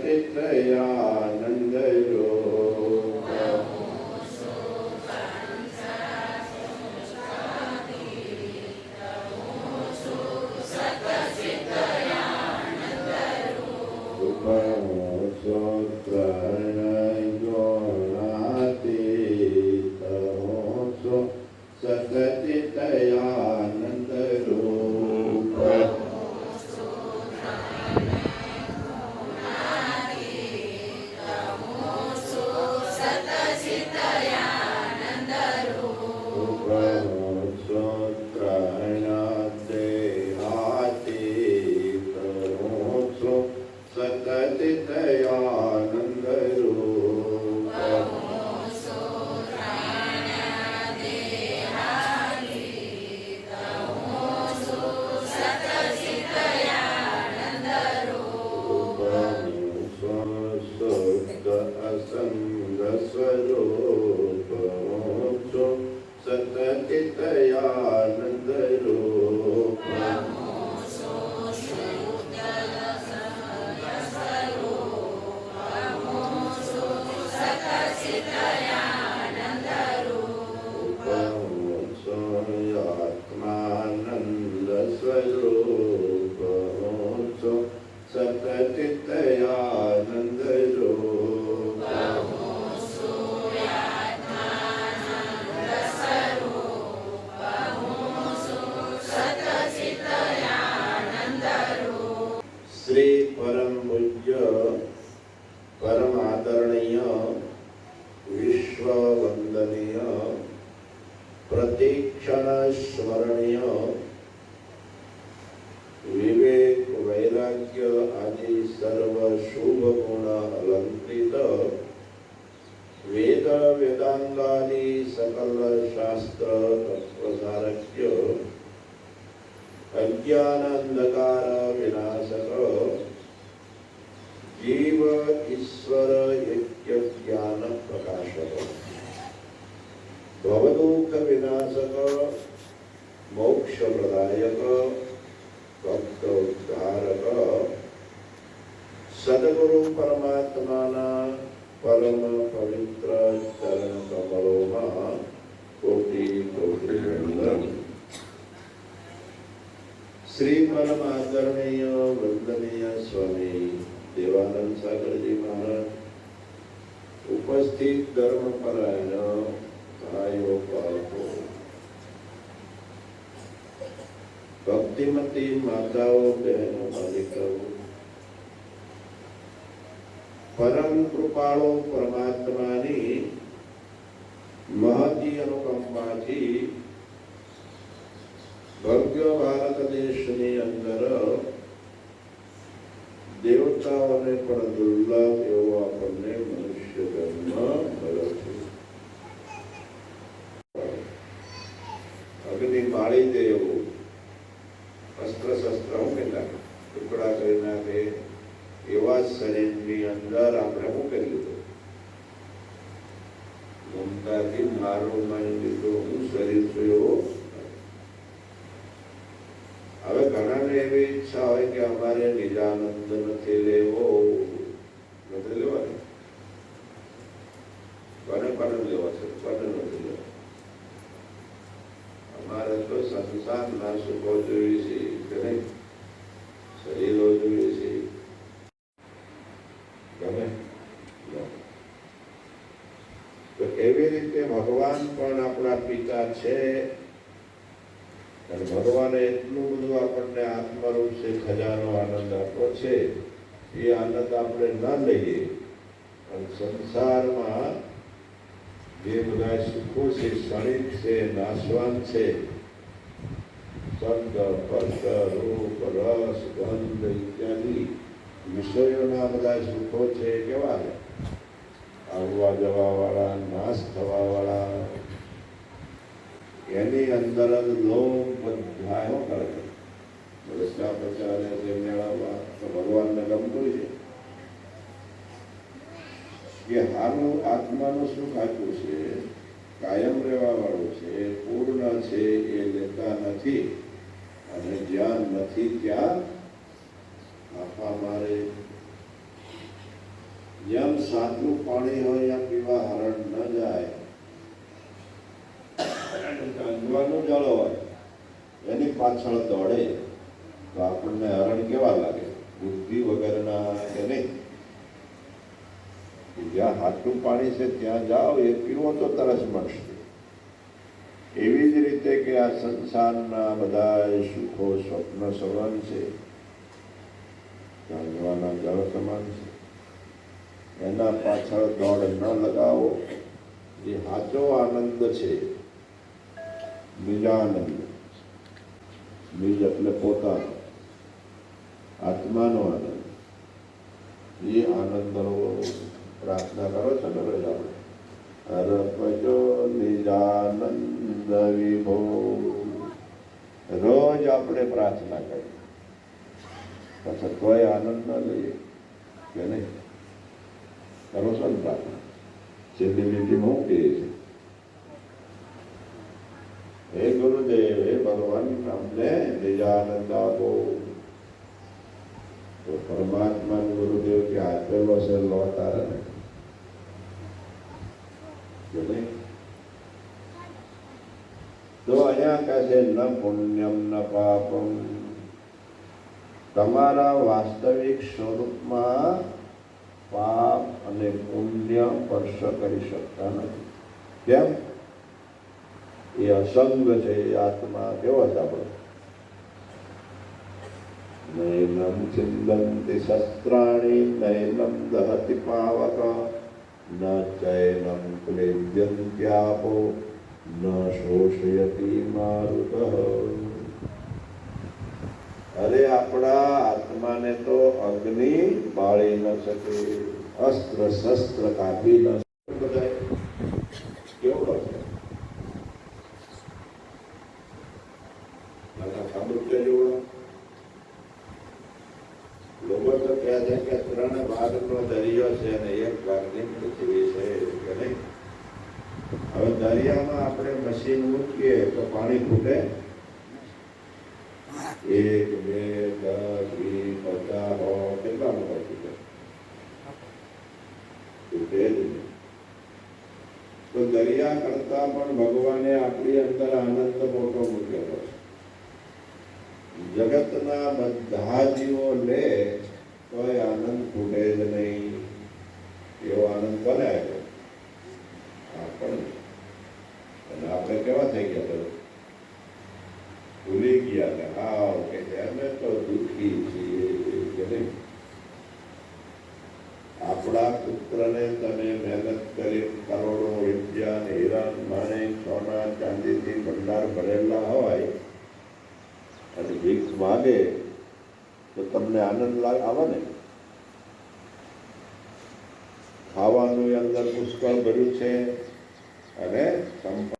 Satitayananda Yoga. સ્મરણીય વિવેક વૈરાગ્ય આદિ સર્વ શુભ ગુણ અલંકૃત વેદ વેદાંગાદિ સકલ શાસ્ત્ર તત્વધારક્ય અજ્ઞાનાંધકાર વિનાશક જીવ ઈશ્વર યજ્ઞ જ્ઞાન પ્રકાશક ભવદુઃખ વિનાશક મોક્ષ પ્રદાયક ભક્ત સદગુરુ પરમાત્માના પરમ પવિત્ર ચરણ કમળોમાં કોટી કોટી શ્રી પરમ આદરણીય વંદનીય સ્વામી દેવાનંદ સાગરજી મહારાજ ઉપસ્થિત ધર્મપરાયણ ભાઈઓ બાળકો ભક્તિમતી માતાઓ, બહેનો, બાલિકાઓ. પરમ કૃપાળો પરમાત્માની મહતી અનુકંપાથી ભવ્ય ભારત દેશની અંદર દેવતાઓને પણ દુર્લભ એવો આપણને મનુષ્ય ધર્મ મળ્યો છે. અગ્નિ માળી દે એવું અસ્ત્ર શસ્ત્ર હું કેટલા ટુકડા કરી નાખે એવા શરીરની અંદર આપણે શું કરી લીધું મમતાથી મારું મન લીધો, હું શરીર છું એવો. હવે ઘણાને એવી ઈચ્છા હોય કે અમારે નિજાનંદ નથી લેવો. નથી લેવાની. કોને કોને લેવો છે કોને નથી લેવો. અમારે તો સંસારના સુખો જોઈએ છે, કે નહીં શરીરો જોઈએ છે ગમે લો. તો એવી રીતે ભગવાન પણ આપણા પિતા છે? અને ભગવાને એટલું બધું આપણને આત્મરૂપ છે, ખજાનો આનંદ આપ્યો છે, એ આનંદ આપણે ન લઈએ. પણ સંસારમાં જે બધા સુખો છે, ક્ષણિક છે, નાશવાન છે, શબ્દ સ્પર્શ રૂપ, રસ, ગંધ ઇત્યાદિ વિષયોના બધા સુખો છે કેવા છે? આવવા જવાવાળા નાશ થવાવાળા. એની અંદર જ લોક બધા શું કરે છે. રસ્તા પ્રચારે છે મેળવવા, તો ભગવાનને ગમતું છે કે હારું આત્માનું સુખ આપ્યું છે? કાયમ રહેવા વાળું છે પૂર્ણ છે એ લેતા નથી અને જ્યાં નથી ત્યાં આફા મારે જેમ સાચું પાણી હોય એમ પીવા હરણ ન જાય. ગાંજવાનું જળ હોય, એની પાછળ દોડે, તો આપણને હરણ કેવા લાગે? બુદ્ધિ વગરના કે નહીં? જ્યાં હાથું પાણી છે ત્યાં જાઓ, એ પીવો તો તરસ મળશે. એવી જ રીતે કે આ સંસારના બધા સુખો, સ્વપ્ન સમાન છે. જાણવાના જળ સમાન છે. એના પાછળ દોડ ન લગાવો. એ સાચો આનંદ છે. બીજાનંદ બીજ એટલે પોતાનો. આત્માનો આનંદ. એ આનંદનો પ્રાર્થના કરો છો ને રોજ આપણે? અર્પજો નિજાનંદ વિભો. રોજ આપણે પ્રાર્થના કરીએ. પછી કોઈ આનંદ ન લઈએ. કે નહીં? ને પ્રાર્થના છેલ્લી લીટીમાં હું કહીએ છીએ હે ગુરુદેવ હે ભગવાન અમને નિજાનંદ આપો તો પરમાત્મા ગુરુદેવ કે આપેલો છે લો તારે ને કે નહીં તો અહીંયા કહે ન પુણ્યમ ન પાપમ તમારા વાસ્તવિક સ્વરૂપમાં પાપ અને પુણ્ય સ્પર્શ કરી શકતા નથી. કેમ? એ અસંગ છે, એ આત્મા કેવો છે આપણો? નૈનમ ચિંદંતિ શસ્ત્રાણી નૈનમ દહતિ પાવક, ન ચૈનમ ક્લેદ્યંત્યાપો ન શોષયતિ મારુત. અરે આપણા આત્માને તો અગ્નિ બાળી ન શકે, અસ્ત્ર શસ્ત્ર કાપી ન લોકો તો કહે છે કે ત્રણ ભાગનો દરિયો છે અને એક ભાગની પૃથ્વી છે હવે દરિયામાં આપણે મશીન મૂકીએ તો પાણી ફૂટે એક બે દસ વીસ પચાસ સો કેટલા મોટા ખૂટે ખૂટે જ નહીં તો દરિયા કરતા પણ ભગવાને આપણી અંદર આનંદ મોટો મૂકેલો જગતના બધા જીવો લે તોય આનંદ ખૂટે જ નહીં. એવો આનંદ આપણને અને આપણે કેવા થઈ ગયા તો? ભૂલી ગયા કે હા કે અમે તો દુઃખી છીએ. કે નહીં? આપણા પુત્રને તમે મહેનત કરી, કરોડો રૂપિયા ને હીરા માણેક સોના, ચાંદીથી ભંડાર ભરેલા હોય અને ભીખ માગે, તો તમને આનંદ લાગ આવે ને? ખાવાનું અંદર પુષ્કળ ભર્યું છે અને સંપ